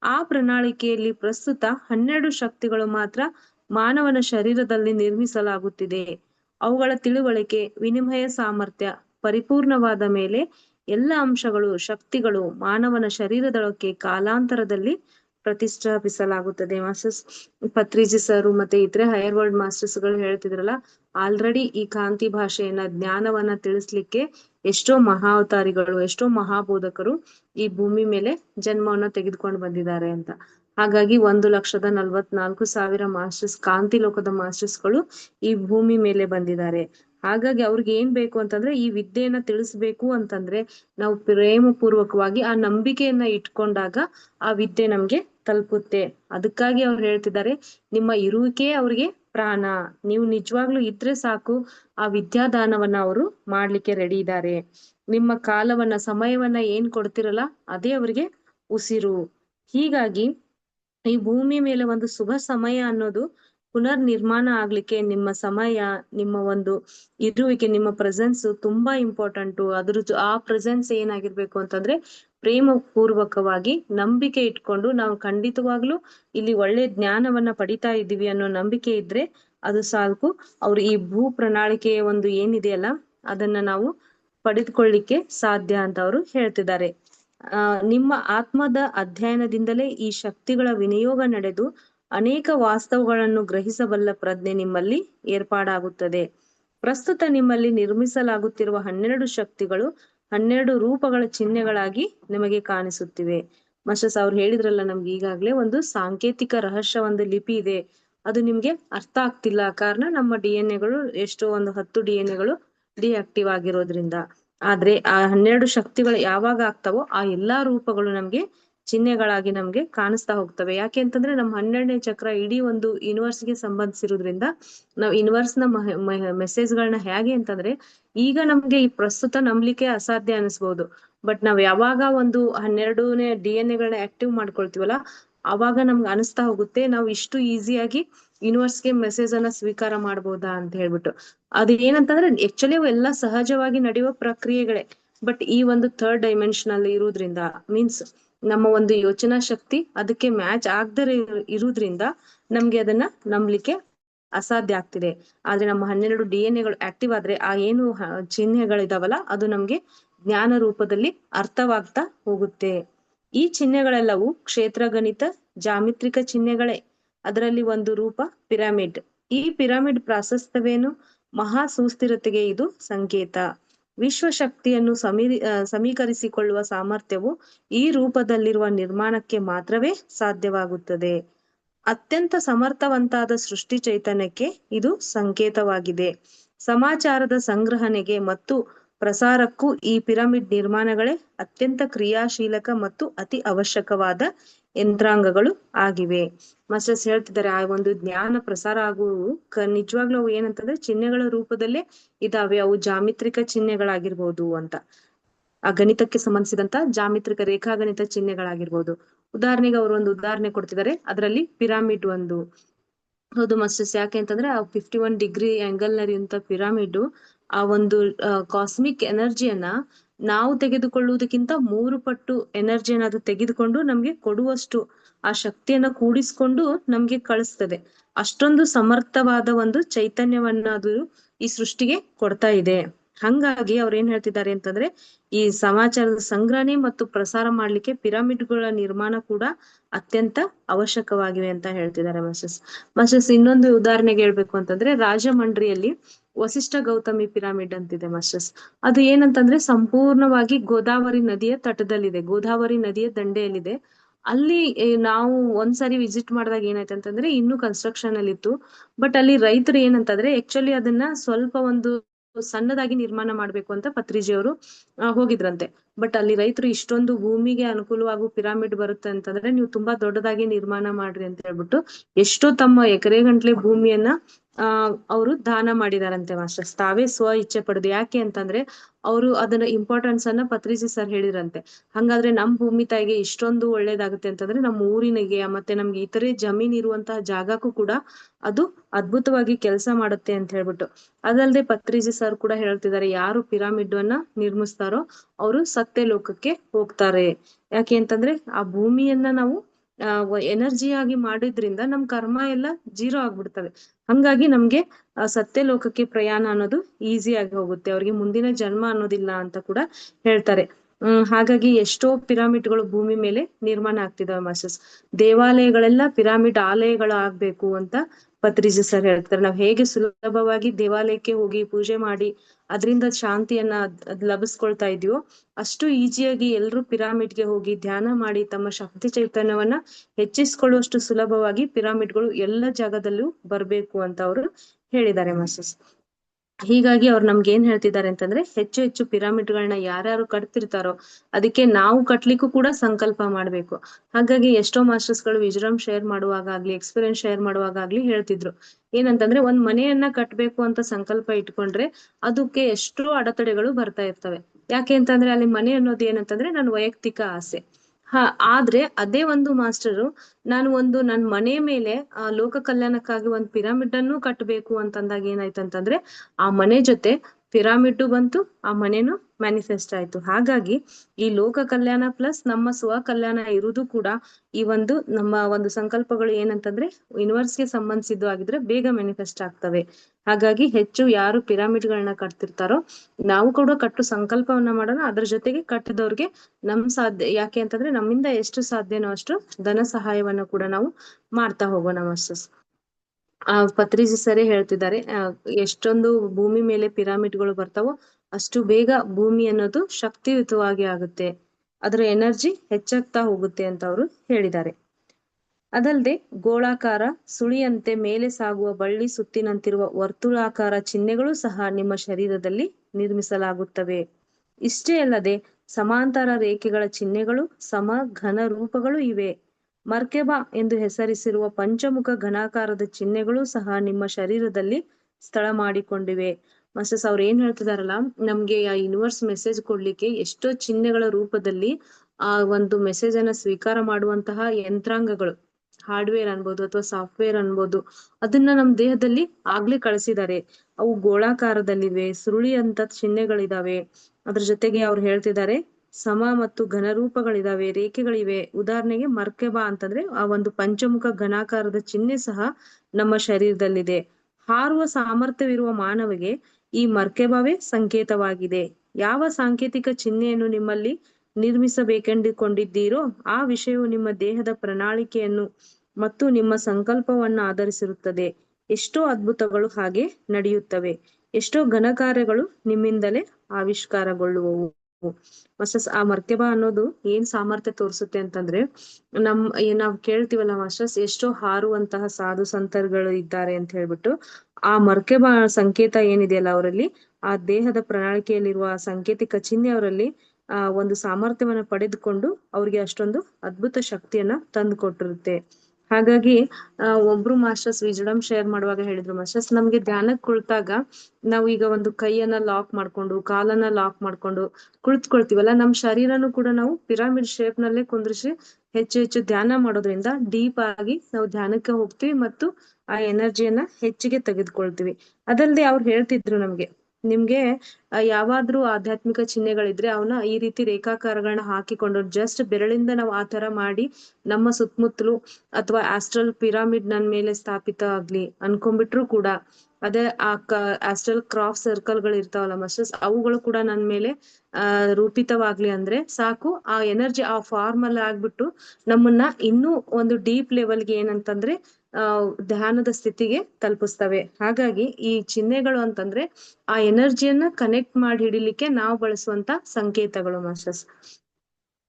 ಆ ಪ್ರಣಾಳಿಕೆಯಲ್ಲಿ ಪ್ರಸ್ತುತ ಹನ್ನೆರಡು ಶಕ್ತಿಗಳು ಮಾತ್ರ ಮಾನವನ ಶರೀರದಲ್ಲಿ ನಿರ್ಮಿಸಲಾಗುತ್ತಿದೆ. ಅವುಗಳ ತಿಳುವಳಿಕೆ, ವಿನಿಮಯ ಸಾಮರ್ಥ್ಯ, ಪರಿಪೂರ್ಣವಾದ ಮೇಲೆ ಎಲ್ಲ ಅಂಶಗಳು, ಶಕ್ತಿಗಳು ಮಾನವನ ಶರೀರದೊಳಕ್ಕೆ ಕಾಲಾಂತರದಲ್ಲಿ ಪ್ರತಿಷ್ಠಾಪಿಸಲಾಗುತ್ತದೆ. ಮಾಸ್ಟರ್ಸ್, ಪತ್ರಿಜಿ ಸರ್ ಮತ್ತೆ ಇತರೆ ಹೈಯರ್ ವರ್ಲ್ಡ್ ಮಾಸ್ಟರ್ಸ್ಗಳು ಹೇಳ್ತಿದ್ರಲ್ಲ, ಆಲ್ರೆಡಿ ಈ ಕಾಂತಿ ಭಾಷೆಯನ್ನ ಜ್ಞಾನವನ್ನ ತಿಳಿಸ್ಲಿಕ್ಕೆ ಎಷ್ಟೋ ಮಹಾವತಾರಿಗಳು, ಎಷ್ಟೋ ಮಹಾಬೋಧಕರು ಈ ಭೂಮಿ ಮೇಲೆ ಜನ್ಮವನ್ನ ತೆಗೆದುಕೊಂಡು ಬಂದಿದ್ದಾರೆ ಅಂತ. ಹಾಗಾಗಿ ಒಂದು ಲಕ್ಷದ ನಲ್ವತ್ನಾಲ್ಕು ಸಾವಿರ ಮಾಸ್ಟರ್ಸ್, ಕಾಂತಿ ಲೋಕದ ಮಾಸ್ಟರ್ಸ್ಗಳು ಈ ಭೂಮಿ ಮೇಲೆ ಬಂದಿದ್ದಾರೆ. ಹಾಗಾಗಿ ಅವ್ರಿಗೆ ಏನ್ ಬೇಕು ಅಂತಂದ್ರೆ ಈ ವಿದ್ಯೆಯನ್ನ ತಿಳಿಸ್ಬೇಕು ಅಂತಂದ್ರೆ ನಾವು ಪ್ರೇಮ ಪೂರ್ವಕವಾಗಿ ಆ ನಂಬಿಕೆಯನ್ನ ಇಟ್ಕೊಂಡಾಗ ಆ ವಿದ್ಯೆ ನಮ್ಗೆ ತಲುಪುತ್ತೆ. ಅದಕ್ಕಾಗಿ ಅವ್ರು ಹೇಳ್ತಿದ್ದಾರೆ, ನಿಮ್ಮ ಇರುವಿಕೆ ಅವ್ರಿಗೆ ಪ್ರಾಣ. ನೀವು ನಿಜವಾಗ್ಲೂ ಇದ್ರೆ ಸಾಕು, ಆ ವಿದ್ಯಾದಾನವನ್ನ ಅವರು ಮಾಡ್ಲಿಕ್ಕೆ ರೆಡಿ ಇದ್ದಾರೆ ನಿಮ್ಮ ಕಾಲವನ್ನ, ಸಮಯವನ್ನ ಏನ್ ಕೊಡ್ತಿರಲ್ಲ, ಅದೇ ಅವರಿಗೆ ಉಸಿರು. ಹೀಗಾಗಿ ಈ ಭೂಮಿ ಮೇಲೆ ಒಂದು ಶುಭ ಸಮಯ ಅನ್ನೋದು ಪುನರ್ ನಿರ್ಮಾಣ ಆಗ್ಲಿಕ್ಕೆ ನಿಮ್ಮ ಸಮಯ, ನಿಮ್ಮ ಒಂದು ಇರುವಿಕೆ, ನಿಮ್ಮ ಪ್ರೆಸೆನ್ಸ್ ತುಂಬಾ ಇಂಪಾರ್ಟೆಂಟು ಅದ್ರ ಆ ಪ್ರೆಸೆನ್ಸ್ ಏನಾಗಿರ್ಬೇಕು ಅಂತಂದ್ರೆ ಪ್ರೇಮ ಪೂರ್ವಕವಾಗಿ ನಂಬಿಕೆ ಇಟ್ಕೊಂಡು ನಾವು ಖಂಡಿತವಾಗ್ಲೂ ಇಲ್ಲಿ ಒಳ್ಳೆ ಜ್ಞಾನವನ್ನ ಪಡಿತಾ ಇದ್ದೀವಿ ಅನ್ನೋ ನಂಬಿಕೆ ಇದ್ರೆ ಅದು ಸಾಕು. ಅವ್ರು ಈ ಭೂ ಪ್ರಣಾಳಿಕೆಯ ಒಂದು ಏನಿದೆಯಲ್ಲ ಅದನ್ನ ನಾವು ಪಡೆದುಕೊಳ್ಳಿಕ್ಕೆ ಸಾಧ್ಯ ಅಂತ ಅವರು ಹೇಳ್ತಿದ್ದಾರೆ. ಆ, ನಿಮ್ಮ ಆತ್ಮದ ಅಧ್ಯಯನದಿಂದಲೇ ಈ ಶಕ್ತಿಗಳ ವಿನಿಯೋಗ ನಡೆದು ಅನೇಕ ವಾಸ್ತವಗಳನ್ನು ಗ್ರಹಿಸಬಲ್ಲ ಪ್ರಜ್ಞೆ ನಿಮ್ಮಲ್ಲಿ ಏರ್ಪಾಡಾಗುತ್ತದೆ. ಪ್ರಸ್ತುತ ನಿಮ್ಮಲ್ಲಿ ನಿರ್ಮಿಸಲಾಗುತ್ತಿರುವ ಹನ್ನೆರಡು ಶಕ್ತಿಗಳು ಹನ್ನೆರಡು ರೂಪಗಳ ಚಿಹ್ನೆಗಳಾಗಿ ನಿಮಗೆ ಕಾಣಿಸುತ್ತಿವೆ. ಮಸ್ಟರ್ಸ್ ಅವ್ರು ಹೇಳಿದ್ರಲ್ಲ ನಮ್ಗೆ ಈಗಾಗ್ಲೇ ಒಂದು ಸಾಂಕೇತಿಕ ರಹಸ್ಯ ಒಂದು ಲಿಪಿ ಇದೆ. ಅದು ನಿಮ್ಗೆ ಅರ್ಥ ಆಗ್ತಿಲ್ಲ ಕಾರಣ ನಮ್ಮ ಡಿ ಎನ್ ಎಗಳು ಎಷ್ಟೋ ಒಂದು ಹತ್ತು ಡಿ ಎನ್ ಎಗಳು ಡಿಆಕ್ಟಿವ್ ಆಗಿರೋದ್ರಿಂದ. ಆದ್ರೆ ಆ ಹನ್ನೆರಡು ಶಕ್ತಿಗಳು ಯಾವಾಗ ಆಗ್ತಾವೋ ಆ ಎಲ್ಲಾ ರೂಪಗಳು ನಮ್ಗೆ ಚಿಹ್ನೆಗಳಾಗಿ ನಮ್ಗೆ ಕಾಣಿಸ್ತಾ ಹೋಗ್ತವೆ. ಯಾಕೆ ಅಂತಂದ್ರೆ ನಮ್ಮ ಹನ್ನೆರಡನೇ ಚಕ್ರ ಇಡೀ ಒಂದು ಯೂನಿವರ್ಸ್ಗೆ ಸಂಬಂಧಿಸಿರೋದ್ರಿಂದ ನಾವು ಯೂನಿವರ್ಸ್ನ ಮೆಸೇಜ್ ಗಳನ್ನ ಹೇಗೆ ಅಂತಂದ್ರೆ ಈಗ ನಮ್ಗೆ ಈ ಪ್ರಸ್ತುತ ನಂಬಲಿಕ್ಕೆ ಅಸಾಧ್ಯ ಅನಿಸ್ಬೋದು. ಬಟ್ ನಾವ್ ಯಾವಾಗ ಒಂದು ಹನ್ನೆರಡನೇ ಡಿ ಎನ್ ಎಗಳನ್ನ ಆಕ್ಟಿವ್ ಮಾಡ್ಕೊಳ್ತೀವಲ್ಲ, ಅವಾಗ ನಮ್ಗೆ ಅನಿಸ್ತಾ ಹೋಗುತ್ತೆ, ನಾವು ಇಷ್ಟು ಈಸಿಯಾಗಿ ಯೂನಿವರ್ಸ್ಗೆ ಮೆಸೇಜ್ ಅನ್ನ ಸ್ವೀಕಾರ ಮಾಡ್ಬೋದಾ ಅಂತ ಹೇಳ್ಬಿಟ್ಟು. ಅದು ಏನಂತಂದ್ರೆ ಆಕ್ಚುಲಿ ಎಲ್ಲ ಸಹಜವಾಗಿ ನಡೆಯುವ ಪ್ರಕ್ರಿಯೆಗಳೇ. ಬಟ್ ಈ ಒಂದು ಥರ್ಡ್ ಡೈಮೆನ್ಷನ್ ಅಲ್ಲಿ ಇರೋದ್ರಿಂದ ಮೀನ್ಸ್ ನಮ್ಮ ಒಂದು ಯೋಚನಾ ಶಕ್ತಿ ಅದಕ್ಕೆ ಮ್ಯಾಚ್ ಆಗ್ದರೆ ಇರುವುದ್ರಿಂದ ನಮ್ಗೆ ಅದನ್ನ ನಂಬ್ಲಿಕ್ಕೆ ಅಸಾಧ್ಯ ಆಗ್ತಿದೆ. ಆದ್ರೆ ನಮ್ಮ ಹನ್ನೆರಡು ಡಿ ಎನ್ ಎಗಳು ಆಕ್ಟಿವ್ ಆದ್ರೆ ಆ ಏನು ಚಿಹ್ನೆಗಳಿದಾವಲ್ಲ ಅದು ನಮ್ಗೆ ಜ್ಞಾನ ರೂಪದಲ್ಲಿ ಅರ್ಥವಾಗ್ತಾ ಹೋಗುತ್ತೆ. ಈ ಚಿಹ್ನೆಗಳೆಲ್ಲವೂ ಕ್ಷೇತ್ರ ಗಣಿತ ಜಾಮಿತ್ರಿಕ ಚಿಹ್ನೆಗಳೇ. ಅದರಲ್ಲಿ ಒಂದು ರೂಪ ಪಿರಾಮಿಡ್. ಈ ಪಿರಾಮಿಡ್ ಪ್ರಾಶಸ್ತ್ಯವೇನು ಮಹಾ ಸುಸ್ಥಿರತೆಗೆ ಇದು ಸಂಕೇತ. ವಿಶ್ವಶಕ್ತಿಯನ್ನು ಸಮೀ ಸಮೀಕರಿಸಿಕೊಳ್ಳುವ ಸಾಮರ್ಥ್ಯವು ಈ ರೂಪದಲ್ಲಿರುವ ನಿರ್ಮಾಣಕ್ಕೆ ಮಾತ್ರವೇ ಸಾಧ್ಯವಾಗುತ್ತದೆ. ಅತ್ಯಂತ ಸಮರ್ಥವಂತಾದ ಸೃಷ್ಟಿ ಚೈತನ್ಯಕ್ಕೆ ಇದು ಸಂಕೇತವಾಗಿದೆ. ಸಮಾಚಾರದ ಸಂಗ್ರಹಣೆಗೆ ಮತ್ತು ಪ್ರಸಾರಕ್ಕೂ ಈ ಪಿರಮಿಡ್ ನಿರ್ಮಾಣಗಳೇ ಅತ್ಯಂತ ಕ್ರಿಯಾಶೀಲಕ ಮತ್ತು ಅತಿ ಅವಶ್ಯಕವಾದ ಯಂತ್ರಾಂಗಗಳು ಆಗಿವೆ. ಮಾಸ್ಟರ್ಸ್ ಹೇಳ್ತಿದ್ದಾರೆ, ಆ ಒಂದು ಜ್ಞಾನ ಪ್ರಸಾರ ಆಗುವು ನಿಜವಾಗ್ಲೂ ಅವು ಏನಂತಂದ್ರೆ ಚಿಹ್ನೆಗಳ ರೂಪದಲ್ಲೇ ಇದಾವೆ. ಅವು ಜಾಮಿತ್ರಿಕ ಚಿಹ್ನೆಗಳಾಗಿರ್ಬೋದು ಅಂತ. ಆ ಗಣಿತಕ್ಕೆ ಸಂಬಂಧಿಸಿದಂತ ಜಾಮಿತ್ರಿಕ ರೇಖಾಗಣಿತ ಚಿಹ್ನೆಗಳಾಗಿರ್ಬೋದು. ಉದಾಹರಣೆಗೆ ಅವರು ಒಂದು ಉದಾಹರಣೆ ಕೊಡ್ತಿದ್ದಾರೆ. ಅದರಲ್ಲಿ ಪಿರಾಮಿಡ್ ಒಂದು. ಹೌದು ಮಾಸ್ಟರ್ಸ್, ಯಾಕೆ ಅಂತಂದ್ರೆ ಆ ಫಿಫ್ಟಿ ಒನ್ ಡಿಗ್ರಿ ಆಂಗಲ್ ನರಿಯುವಂತ ಪಿರಾಮಿಡ್ ಆ ಒಂದು ಕಾಸ್ಮಿಕ್ ಎನರ್ಜಿಯನ್ನ ನಾವು ತೆಗೆದುಕೊಳ್ಳುವುದಕ್ಕಿಂತ ಮೂರು ಪಟ್ಟು ಎನರ್ಜಿಯನ್ನ ಅದು ತೆಗೆದುಕೊಂಡು ನಮ್ಗೆ ಕೊಡುವಷ್ಟು ಆ ಶಕ್ತಿಯನ್ನ ಕೂಡಿಸ್ಕೊಂಡು ನಮ್ಗೆ ಕಳಿಸ್ತದೆ. ಅಷ್ಟೊಂದು ಸಮರ್ಥವಾದ ಒಂದು ಚೈತನ್ಯವನ್ನ ಅದು ಈ ಸೃಷ್ಟಿಗೆ ಕೊಡ್ತಾ ಇದೆ. ಹಂಗಾಗಿ ಅವ್ರು ಏನ್ ಹೇಳ್ತಿದ್ದಾರೆ ಅಂತಂದ್ರೆ, ಈ ಸಮಾಚಾರದ ಸಂಗ್ರಹಣೆ ಮತ್ತು ಪ್ರಸಾರ ಮಾಡ್ಲಿಕ್ಕೆ ಪಿರಮಿಡ್ಗಳ ನಿರ್ಮಾಣ ಕೂಡ ಅತ್ಯಂತ ಅವಶ್ಯಕವಾಗಿವೆ ಅಂತ ಹೇಳ್ತಿದ್ದಾರೆ ಮಾಸ್ಟರ್ಸ್. ಮಾಸ್ಟರ್ಸ್, ಇನ್ನೊಂದು ಉದಾಹರಣೆಗೆ ಹೇಳ್ಬೇಕು ಅಂತಂದ್ರೆ, ರಾಜಮಂಡ್ರಿಯಲ್ಲಿ ವಸಿಷ್ಠ ಗೌತಮಿ ಪಿರಾಮಿಡ್ ಅಂತಿದೆ ಮಾಸ್ಟರ್ಸ್. ಅದು ಏನಂತಂದ್ರೆ, ಸಂಪೂರ್ಣವಾಗಿ ಗೋದಾವರಿ ನದಿಯ ತಟದಲ್ಲಿದೆ. ಗೋದಾವರಿ ನದಿಯ ದಂಡೆಯಲ್ಲಿದೆ. ಅಲ್ಲಿ ನಾವು ಒಂದ್ಸರಿ ವಿಸಿಟ್ ಮಾಡಿದಾಗ ಏನಾಯ್ತು ಅಂತಂದ್ರೆ, ಇನ್ನು ಕನ್ಸ್ಟ್ರಕ್ಷನ್ ಅಲ್ಲಿ ಇತ್ತು ಬಟ್ ಅಲ್ಲಿ ರೈತರು ಏನಂತಂದ್ರೆ ಆಕ್ಚುಲಿ ಅದನ್ನ ಸ್ವಲ್ಪ ಒಂದು ಸಣ್ಣದಾಗಿ ನಿರ್ಮಾಣ ಮಾಡ್ಬೇಕು ಅಂತ ಪತ್ರಿಜಿಯವರು ಹೋಗಿದ್ರಂತೆ. ಬಟ್ ಅಲ್ಲಿ ರೈತರು ಇಷ್ಟೊಂದು ಭೂಮಿಗೆ ಅನುಕೂಲವಾಗು ಪಿರಾಮಿಡ್ ಬರುತ್ತೆ ಅಂತಂದ್ರೆ ನೀವು ತುಂಬಾ ದೊಡ್ಡದಾಗಿ ನಿರ್ಮಾಣ ಮಾಡ್ರಿ ಅಂತ ಹೇಳ್ಬಿಟ್ಟು ಎಷ್ಟೋ ತಮ್ಮ ಎಕರೆ ಗಂಟ್ಲೆ ಭೂಮಿಯನ್ನ ಆ, ಅವರು ದಾನ ಮಾಡಿದಾರಂತೆ ಮಾಸ್ಟರ್ಸ್ ತಾವೇ ಸ್ವ ಇಚ್ಛೆ ಪಡೆದು. ಯಾಕೆ ಅಂತಂದ್ರೆ ಅವರು ಅದನ್ನ ಇಂಪಾರ್ಟೆನ್ಸ್ ಅನ್ನ ಪತ್ರಿಸಿ ಸರ್ ಹೇಳಿದ್ರಂತೆ. ಹಂಗಾದ್ರೆ ನಮ್ ಭೂಮಿ ತಾಯಿಗೆ ಇಷ್ಟೊಂದು ಒಳ್ಳೇದಾಗುತ್ತೆ ಅಂತಂದ್ರೆ ನಮ್ಮ ಊರಿನಿಗೆ ಮತ್ತೆ ನಮ್ಗೆ ಇತರೆ ಜಮೀನ್ ಇರುವಂತಹ ಜಾಗಕ್ಕೂ ಕೂಡ ಅದು ಅದ್ಭುತವಾಗಿ ಕೆಲಸ ಮಾಡುತ್ತೆ ಅಂತ ಹೇಳ್ಬಿಟ್ಟು. ಅದಲ್ಲದೆ ಪತ್ರಿಜಿ ಸರ್ ಕೂಡ ಹೇಳ್ತಿದ್ದಾರೆ, ಯಾರು ಪಿರಾಮಿಡ್ ಅನ್ನ ನಿರ್ಮಿಸ್ತಾರೋ ಅವರು ಸತ್ಯ ಲೋಕಕ್ಕೆ ಹೋಗ್ತಾರೆ. ಯಾಕೆ ಅಂತಂದ್ರೆ ಆ ಭೂಮಿಯನ್ನ ನಾವು ಆ ಎನರ್ಜಿ ಆಗಿ ಮಾಡಿದ್ರಿಂದ ನಮ್ ಕರ್ಮ ಎಲ್ಲ ಜೀರೋ ಆಗ್ಬಿಡ್ತವೆ ಹಂಗಾಗಿ ನಮ್ಗೆ ಸತ್ಯ ಲೋಕಕ್ಕೆ ಪ್ರಯಾಣ ಅನ್ನೋದು ಈಸಿ ಆಗಿ ಹೋಗುತ್ತೆ. ಅವ್ರಿಗೆ ಮುಂದಿನ ಜನ್ಮ ಅನ್ನೋದಿಲ್ಲ ಅಂತ ಕೂಡ ಹೇಳ್ತಾರೆ. ಹ್ಮ್, ಹಾಗಾಗಿ ಎಷ್ಟೋ ಪಿರಾಮಿಡ್ಗಳು ಭೂಮಿ ಮೇಲೆ ನಿರ್ಮಾಣ ಆಗ್ತಿದಾವೆ ಮಾಸ್ಟರ್ಸ್. ದೇವಾಲಯಗಳೆಲ್ಲ ಪಿರಾಮಿಡ್ ಆಲಯಗಳು ಆಗ್ಬೇಕು ಅಂತ ಪತ್ರಿಜಿ ಸರ್ ಹೇಳ್ತಾರೆ. ನಾವ್ ಹೇಗೆ ಸುಲಭವಾಗಿ ದೇವಾಲಯಕ್ಕೆ ಹೋಗಿ ಪೂಜೆ ಮಾಡಿ ಅದರಿಂದ ಶಾಂತಿಯನ್ನ ಅದ್ ಲಭಿಸ್ಕೊಳ್ತಾ ಇದೆಯೋ, ಅಷ್ಟು ಈಸಿಯಾಗಿ ಎಲ್ರು ಪಿರಾಮಿಡ್ಗೆ ಹೋಗಿ ಧ್ಯಾನ ಮಾಡಿ ತಮ್ಮ ಶಕ್ತಿ ಚೈತನ್ಯವನ್ನ ಹೆಚ್ಚಿಸ್ಕೊಳ್ಳುವಷ್ಟು ಸುಲಭವಾಗಿ ಪಿರಾಮಿಡ್ಗಳು ಎಲ್ಲ ಜಾಗದಲ್ಲೂ ಬರ್ಬೇಕು ಅಂತ ಅವರು ಹೇಳಿದ್ದಾರೆ ಮಾಸ್ಟರ್ಸ್. ಹೀಗಾಗಿ ಅವ್ರು ನಮ್ಗೆ ಏನ್ ಹೇಳ್ತಿದ್ದಾರೆ ಅಂತಂದ್ರೆ ಹೆಚ್ಚು ಹೆಚ್ಚು ಪಿರಾಮಿಡ್ಗಳನ್ನ ಯಾರ್ಯಾರು ಕಟ್ತಿರ್ತಾರೋ ಅದಕ್ಕೆ ನಾವು ಕಟ್ಲಿಕ್ಕೂ ಕೂಡ ಸಂಕಲ್ಪ ಮಾಡ್ಬೇಕು. ಹಾಗಾಗಿ ಎಷ್ಟೋ ಮಾಸ್ಟರ್ಸ್ಗಳು ವಿಜ್ರಮ್ ಶೇರ್ ಮಾಡುವಾಗ ಆಗ್ಲಿ ಎಕ್ಸ್ಪೀರಿಯನ್ಸ್ ಶೇರ್ ಮಾಡುವಾಗ ಆಗ್ಲಿ ಹೇಳ್ತಿದ್ರು. ಏನಂತಂದ್ರೆ ಒಂದ್ ಮನೆಯನ್ನ ಕಟ್ಬೇಕು ಅಂತ ಸಂಕಲ್ಪ ಇಟ್ಕೊಂಡ್ರೆ ಅದಕ್ಕೆ ಎಷ್ಟೋ ಅಡೆತಡೆಗಳು ಬರ್ತಾ ಇರ್ತವೆ. ಯಾಕೆ ಅಂತಂದ್ರೆ ಅಲ್ಲಿ ಮನೆ ಅನ್ನೋದು ಏನಂತಂದ್ರೆ ನನ್ನ ವೈಯಕ್ತಿಕ ಆಸೆ. ಆದ್ರೆ ಅದೇ ಒಂದು ಮಾಸ್ಟರು, ನಾನು ಒಂದು ನನ್ ಮನೆ ಮೇಲೆ, ಆ, ಲೋಕ ಕಲ್ಯಾಣಕ್ಕಾಗಿ ಒಂದ್ ಪಿರಮಿಡ್ ಅನ್ನು ಕಟ್ಟಬೇಕು ಅಂತಂದಾಗ ಏನಾಯ್ತಂತಂದ್ರೆ ಆ ಮನೆ ಜೊತೆ ಪಿರಾಮಿಡ್ ಬಂತು, ಆ ಮನೆನು ಮ್ಯಾನಿಫೆಸ್ಟ್ ಆಯ್ತು. ಹಾಗಾಗಿ ಈ ಲೋಕ ಕಲ್ಯಾಣ ಪ್ಲಸ್ ನಮ್ಮ ಸ್ವ ಕಲ್ಯಾಣ ಇರುವುದು ಕೂಡ ಈ ಒಂದು ನಮ್ಮ ಒಂದು ಸಂಕಲ್ಪಗಳು ಏನಂತಂದ್ರೆ ಯೂನಿವರ್ಸ್ಗೆ ಸಂಬಂಧಿಸಿದ್ದು ಆಗಿದ್ರೆ ಬೇಗ ಮ್ಯಾನಿಫೆಸ್ಟ್ ಆಗ್ತವೆ. ಹಾಗಾಗಿ ಹೆಚ್ಚು ಯಾರು ಪಿರಾಮಿಡ್ ಗಳನ್ನ ಕಟ್ತಿರ್ತಾರೋ ನಾವು ಕೂಡ ಕಟ್ಟು ಸಂಕಲ್ಪವನ್ನ ಮಾಡೋಣ. ಅದ್ರ ಜೊತೆಗೆ ಕಟ್ಟಿದವ್ರಿಗೆ ನಮ್ ಸಾಧ್ಯ, ಯಾಕೆ ಅಂತಂದ್ರೆ ನಮ್ಮಿಂದ ಎಷ್ಟು ಸಾಧ್ಯನೋ ಅಷ್ಟು ಧನ ಸಹಾಯವನ್ನ ಕೂಡ ನಾವು ಮಾಡ್ತಾ ಹೋಗೋಣ ಮಾಸ್ಟರ್ಸ್. ಪತ್ರಿಜಿ ಸರಿ ಹೇಳ್ತಿದ್ದಾರೆ ಎಷ್ಟೊಂದು ಭೂಮಿ ಮೇಲೆ ಪಿರಾಮಿಡ್ಗಳು ಬರ್ತಾವೋ ಅಷ್ಟು ಬೇಗ ಭೂಮಿ ಅನ್ನೋದು ಶಕ್ತಿಯುತವಾಗಿ ಆಗುತ್ತೆ. ಅದರ ಎನರ್ಜಿ ಹೆಚ್ಚಾಗ್ತಾ ಹೋಗುತ್ತೆ ಅಂತ ಅವರು ಹೇಳಿದ್ದಾರೆ. ಅದಲ್ಲದೆ ಗೋಳಾಕಾರ, ಸುಳಿಯಂತೆ ಮೇಲೆ ಸಾಗುವ ಬಳ್ಳಿ ಸುತ್ತಿನಂತಿರುವ ವರ್ತುಳಾಕಾರ ಚಿಹ್ನೆಗಳು ಸಹ ನಿಮ್ಮ ಶರೀರದಲ್ಲಿ ನಿರ್ಮಿಸಲಾಗುತ್ತವೆ. ಇಷ್ಟೇ ಅಲ್ಲದೆ ಸಮಾಂತರ ರೇಖೆಗಳ ಚಿಹ್ನೆಗಳು ಸಮ ಘನ ರೂಪಗಳು ಇವೆ. ಮರ್ಕೆಬಾ ಎಂದು ಹೆಸರಿಸಿರುವ ಪಂಚಮುಖ ಘನಾಕಾರದ ಚಿಹ್ನೆಗಳು ಸಹ ನಿಮ್ಮ ಶರೀರದಲ್ಲಿ ಸ್ಥಳ ಮಾಡಿಕೊಂಡಿವೆ. ಮಾಸ್ಟರ್ಸ್ ಅವ್ರು ಏನ್ ಹೇಳ್ತಿದಾರಲ್ಲ, ನಮ್ಗೆ ಆ ಯೂನಿವರ್ಸ್ ಮೆಸೇಜ್ ಕೊಡ್ಲಿಕ್ಕೆ ಎಷ್ಟೋ ಚಿಹ್ನೆಗಳ ರೂಪದಲ್ಲಿ ಆ ಒಂದು ಮೆಸೇಜ್ ಅನ್ನ ಸ್ವೀಕಾರ ಮಾಡುವಂತಹ ಯಂತ್ರಾಂಗಗಳು ಹಾರ್ಡ್ವೇರ್ ಅನ್ಬೋದು ಅಥವಾ ಸಾಫ್ಟ್ವೇರ್ ಅನ್ಬೋದು, ಅದನ್ನ ನಮ್ ದೇಹದಲ್ಲಿ ಆಗ್ಲೇ ಕಳಿಸಿದ್ದಾರೆ ಅವು ಗೋಳಾಕಾರದಲ್ಲಿವೆ ಸುರುಳಿ ಅಂತ ಚಿಹ್ನೆಗಳಿದಾವೆ. ಅದ್ರ ಜೊತೆಗೆ ಅವ್ರು ಹೇಳ್ತಿದ್ದಾರೆ ಸಮ ಮತ್ತು ಘನರೂಪಗಳಿದಾವೆ ರೇಖೆಗಳಿವೆ. ಉದಾಹರಣೆಗೆ ಮರ್ಕೆಬಾ ಅಂತಂದ್ರೆ ಆ ಒಂದು ಪಂಚಮುಖ ಘನಾಕಾರದ ಚಿಹ್ನೆ ಸಹ ನಮ್ಮ ಶರೀರದಲ್ಲಿದೆ. ಹಾರುವ ಸಾಮರ್ಥ್ಯವಿರುವ ಮಾನವಿಗೆ ಈ ಮರ್ಕೆಬಾವೇ ಸಂಕೇತವಾಗಿದೆ. ಯಾವ ಸಾಂಕೇತಿಕ ಚಿಹ್ನೆಯನ್ನು ನಿಮ್ಮಲ್ಲಿ ನಿರ್ಮಿಸಬೇಕೆಂದುಕೊಂಡಿದ್ದೀರೋ ಆ ವಿಷಯವು ನಿಮ್ಮ ದೇಹದ ಪ್ರಣಾಳಿಕೆಯನ್ನು ಮತ್ತು ನಿಮ್ಮ ಸಂಕಲ್ಪವನ್ನು ಆಧರಿಸಿರುತ್ತದೆ. ಎಷ್ಟೋ ಅದ್ಭುತಗಳು ಹಾಗೆ ನಡೆಯುತ್ತವೆ. ಎಷ್ಟೋ ಘನಕಾರ್ಯಗಳು ನಿಮ್ಮಿಂದಲೇ ಆವಿಷ್ಕಾರಗೊಳ್ಳುವವು. ಮಾಸ್ಟರ್ಸ್ ಆ ಮರ್ತ್ಯಭ ಅನ್ನೋದು ಏನ್ ಸಾಮರ್ಥ್ಯ ತೋರಿಸುತ್ತೆ ಅಂತಂದ್ರೆ, ನಮ್ ನಾವ್ ಕೇಳ್ತೀವಲ್ಲ ಮಾಸ್ಟರ್ಸ್, ಎಷ್ಟೋ ಹಾರುವಂತಹ ಸಾಧು ಸಂತರುಗಳು ಇದ್ದಾರೆ ಅಂತ ಹೇಳ್ಬಿಟ್ಟು, ಆ ಮರ್ಕೆಬ ಸಂಕೇತ ಏನಿದೆಯಲ್ಲ ಅವರಲ್ಲಿ, ಆ ದೇಹದ ಪ್ರಣಾಳಿಕೆಯಲ್ಲಿರುವ ಸಾಂಕೇತಿಕ ಚಿಹ್ನೆ ಅವರಲ್ಲಿ, ಆ ಒಂದು ಸಾಮರ್ಥ್ಯವನ್ನ ಪಡೆದುಕೊಂಡು ಅವ್ರಿಗೆ ಅಷ್ಟೊಂದು ಅದ್ಭುತ ಶಕ್ತಿಯನ್ನ ತಂದು ಕೊಟ್ಟಿರುತ್ತೆ ಹಾಗಾಗಿ ಒಬ್ರು ಮಾಸ್ಟರ್ಸ್ ವಿಜಡಮ್ ಶೇರ್ ಮಾಡುವಾಗ ಹೇಳಿದ್ರು ಮಾಸ್ಟರ್ಸ್, ನಮ್ಗೆ ಧ್ಯಾನಕ್ ಕುಳಿತಾಗ ನಾವು ಈಗ ಒಂದು ಕೈಯನ್ನ ಲಾಕ್ ಮಾಡ್ಕೊಂಡು, ಕಾಲನ್ನ ಲಾಕ್ ಮಾಡ್ಕೊಂಡು ಕುಳಿತುಕೊಳ್ತೀವಲ್ಲ, ನಮ್ ಶರೀರನು ಕೂಡ ನಾವು ಪಿರಾಮಿಡ್ ಶೇಪ್ ನಲ್ಲೇ ಕುಂದ್ರಿಸಿ ಹೆಚ್ಚು ಹೆಚ್ಚು ಧ್ಯಾನ ಮಾಡೋದ್ರಿಂದ ಡೀಪ್ ಆಗಿ ನಾವು ಧ್ಯಾನಕ್ಕೆ ಹೋಗ್ತೀವಿ ಮತ್ತು ಆ ಎನರ್ಜಿಯನ್ನ ಹೆಚ್ಚಿಗೆ ತೆಗೆದುಕೊಳ್ತೀವಿ. ಅದಲ್ಲದೆ ಅವ್ರು ಹೇಳ್ತಿದ್ರು ನಮ್ಗೆ ನಿಮ್ಗೆ ಯಾವಾದ್ರೂ ಆಧ್ಯಾತ್ಮಿಕ ಚಿಹ್ನೆಗಳಿದ್ರೆ ಅವನ್ನ ಈ ರೀತಿ ರೇಖಾಕಾರಗಳನ್ನ ಹಾಕಿಕೊಂಡು ಜಸ್ಟ್ ಬೆರಳಿಂದ ನಾವು ಆ ತರ ಮಾಡಿ ನಮ್ಮ ಸುತ್ತಮುತ್ತಲು ಅಥವಾ ಆಸ್ಟ್ರಲ್ ಪಿರಾಮಿಡ್ ನನ್ ಮೇಲೆ ಸ್ಥಾಪಿತ ಆಗ್ಲಿ ಅನ್ಕೊಂಡ್ಬಿಟ್ರು ಕೂಡ ಅದೇ ಆ ಆಸ್ಟ್ರಲ್ ಕ್ರಾಪ್ ಸರ್ಕಲ್ಗಳು ಇರ್ತಾವಲ್ಲ ಮಸ್ಟರ್ಸ್ ಅವುಗಳು ಕೂಡ ನನ್ ಮೇಲೆ, ಆ, ರೂಪಿತವಾಗ್ಲಿ ಅಂದ್ರೆ ಸಾಕು. ಆ ಎನರ್ಜಿ ಆ ಫಾರ್ಮ್ ಅಲ್ಲಿ ಆಗ್ಬಿಟ್ಟು ನಮ್ಮನ್ನ ಇನ್ನೂ ಒಂದು ಡೀಪ್ ಲೆವೆಲ್ಗೆ ಏನಂತಂದ್ರೆ ಧ್ಯಾನದ ಸ್ಥಿತಿಗೆ ತಲುಪಿಸ್ತವೆ. ಹಾಗಾಗಿ ಈ ಚಿಹ್ನೆಗಳು ಅಂತಂದ್ರೆ ಆ ಎನರ್ಜಿಯನ್ನ ಕನೆಕ್ಟ್ ಮಾಡಿ ಹಿಡಿಲಿಕ್ಕೆ ನಾವು ಬಳಸುವಂತ ಸಂಕೇತಗಳು ಮಾಸ್ಟರ್ಸ್.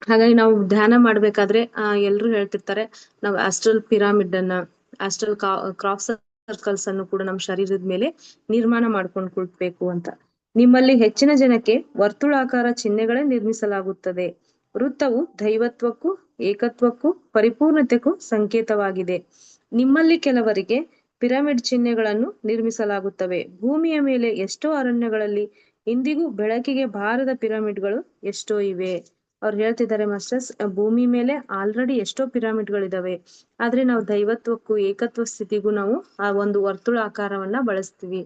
ಹಾಗಾಗಿ ನಾವು ಧ್ಯಾನ ಮಾಡ್ಬೇಕಾದ್ರೆ, ಆ, ಎಲ್ರು ಹೇಳ್ತಿರ್ತಾರೆ, ನಾವು ಆಸ್ಟ್ರಲ್ ಪಿರಾಮಿಡ್ ಅನ್ನ ಆಸ್ಟ್ರಲ್ ಕ್ರಾಫ್ ಸರ್ಕಲ್ಸ್ ಅನ್ನು ಕೂಡ ನಮ್ಮ ಶರೀರದ ಮೇಲೆ ನಿರ್ಮಾಣ ಮಾಡ್ಕೊಂಡು ಕುಳ್ಬೇಕು ಅಂತ. ನಿಮ್ಮಲ್ಲಿ ಹೆಚ್ಚಿನ ಜನಕ್ಕೆ ವರ್ತುಳಾಕಾರ ಚಿಹ್ನೆಗಳೇ ನಿರ್ಮಿಸಲಾಗುತ್ತದೆ. ವೃತ್ತವು ದೈವತ್ವಕ್ಕೂ ಏಕತ್ವಕ್ಕೂ ಪರಿಪೂರ್ಣತೆಗೂ ಸಂಕೇತವಾಗಿದೆ. ನಿಮ್ಮಲ್ಲಿ ಕೆಲವರಿಗೆ ಪಿರಮಿಡ್ ಚಿಹ್ನೆಗಳನ್ನು ನಿರ್ಮಿಸಲಾಗುತ್ತವೆ. ಭೂಮಿಯ ಮೇಲೆ ಎಷ್ಟೋ ಅರಣ್ಯಗಳಲ್ಲಿ ಇಂದಿಗೂ ಬೆಳಕಿಗೆ ಬಾರದ ಪಿರಮಿಡ್ಗಳು ಎಷ್ಟೋ ಇವೆ. ಅವ್ರು ಹೇಳ್ತಿದ್ದಾರೆ ಮಾಸ್ಟರ್ಸ್, ಭೂಮಿ ಮೇಲೆ ಆಲ್ರೆಡಿ ಎಷ್ಟೋ ಪಿರಮಿಡ್ಗಳಿದಾವೆ. ಆದ್ರೆ ನಾವು ದೈವತ್ವಕ್ಕೂ ಏಕತ್ವ ಸ್ಥಿತಿಗೂ ನಾವು ಆ ಒಂದು ವರ್ತುಳ ಆಕಾರವನ್ನ ಬಳಸ್ತೀವಿ.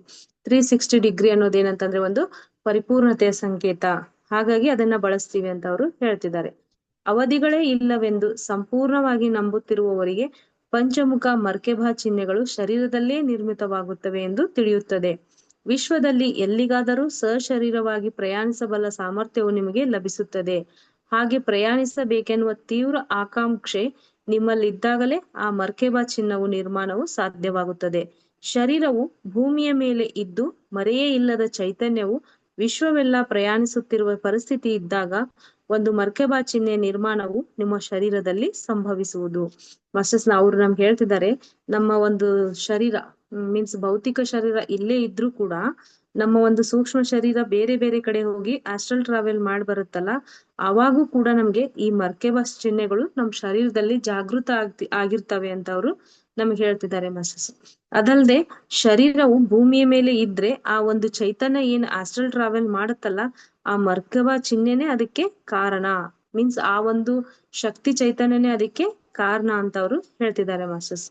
ತ್ರೀ ಸಿಕ್ಸ್ಟಿ ಡಿಗ್ರಿ ಅನ್ನೋದೇನಂತಂದ್ರೆ ಒಂದು ಪರಿಪೂರ್ಣತೆಯ ಸಂಕೇತ. ಹಾಗಾಗಿ ಅದನ್ನ ಬಳಸ್ತೀವಿ ಅಂತ ಅವರು ಹೇಳ್ತಿದ್ದಾರೆ. ಅವಧಿಗಳೇ ಇಲ್ಲವೆಂದು ಸಂಪೂರ್ಣವಾಗಿ ನಂಬುತ್ತಿರುವವರಿಗೆ ಪಂಚಮುಖ ಮರ್ಕೆಭಾ ಚಿಹ್ನೆಗಳು ಶರೀರದಲ್ಲೇ ನಿರ್ಮಿತವಾಗುತ್ತವೆ ಎಂದು ತಿಳಿಯುತ್ತದೆ. ವಿಶ್ವದಲ್ಲಿ ಎಲ್ಲಿಗಾದರೂ ಸಶರೀರವಾಗಿ ಪ್ರಯಾಣಿಸಬಲ್ಲ ಸಾಮರ್ಥ್ಯವು ನಿಮಗೆ ಲಭಿಸುತ್ತದೆ. ಹಾಗೆ ಪ್ರಯಾಣಿಸಬೇಕೆನ್ನುವ ತೀವ್ರ ಆಕಾಂಕ್ಷೆ ನಿಮ್ಮಲ್ಲಿದ್ದಾಗಲೇ ಆ ಮರ್ಕೆಬಾ ಚಿನ್ನವು ನಿರ್ಮಾಣವು ಸಾಧ್ಯವಾಗುತ್ತದೆ. ಶರೀರವು ಭೂಮಿಯ ಮೇಲೆ ಇದ್ದು ಮರೆಯೇ ಇಲ್ಲದ ಚೈತನ್ಯವು ವಿಶ್ವವೆಲ್ಲ ಪ್ರಯಾಣಿಸುತ್ತಿರುವ ಪರಿಸ್ಥಿತಿ ಇದ್ದಾಗ ಒಂದು ಮರ್ಕೆಬಾ ಚಿಹ್ನೆ ನಿರ್ಮಾಣವು ನಿಮ್ಮ ಶರೀರದಲ್ಲಿ ಸಂಭವಿಸುವುದು. ಮಾಸ್ಟರ್ಸ್ ಅವ್ರು ನಮ್ಗೆ ಹೇಳ್ತಿದ್ದಾರೆ, ನಮ್ಮ ಒಂದು ಶರೀರ ಮೀನ್ಸ್ ಭೌತಿಕ ಶರೀರ ಇಲ್ಲೇ ಇದ್ರೂ ಕೂಡ ನಮ್ಮ ಒಂದು ಸೂಕ್ಷ್ಮ ಶರೀರ ಬೇರೆ ಬೇರೆ ಕಡೆ ಹೋಗಿ ಆಸ್ಟ್ರಲ್ ಟ್ರಾವೆಲ್ ಮಾಡಿ ಬರುತ್ತಲ್ಲ ಅವಾಗೂ ಕೂಡ ನಮ್ಗೆ ಈ ಮರ್ಕೆಬಾ ಚಿಹ್ನೆಗಳು ನಮ್ ಶರೀರದಲ್ಲಿ ಜಾಗೃತ ಆಗ್ತಿ, ಆಗಿರ್ತವೆ ಅಂತ ಅವರು ನಮ್ಗೆ ಹೇಳ್ತಿದ್ದಾರೆ ಮಾಸ್ಟರ್ಸ್. ಅದಲ್ಲದೆ ಶರೀರವು ಭೂಮಿಯ ಮೇಲೆ ಇದ್ರೆ ಆ ಒಂದು ಚೈತನ್ಯ ಏನ್ ಆಸ್ಟ್ರಲ್ ಟ್ರಾವೆಲ್ ಮಾಡುತ್ತಲ್ಲ ಆ ಮರ್ಕವ ಚಿಹ್ನೆನೆ ಅದಕ್ಕೆ ಕಾರಣ. ಮೀನ್ಸ್ ಆ ಒಂದು ಶಕ್ತಿ ಚೈತನ್ಯನೇ ಅದಕ್ಕೆ ಕಾರಣ ಅಂತ ಅವರು ಹೇಳ್ತಿದ್ದಾರೆ ಮಾಸ್ಟರ್ಸ್.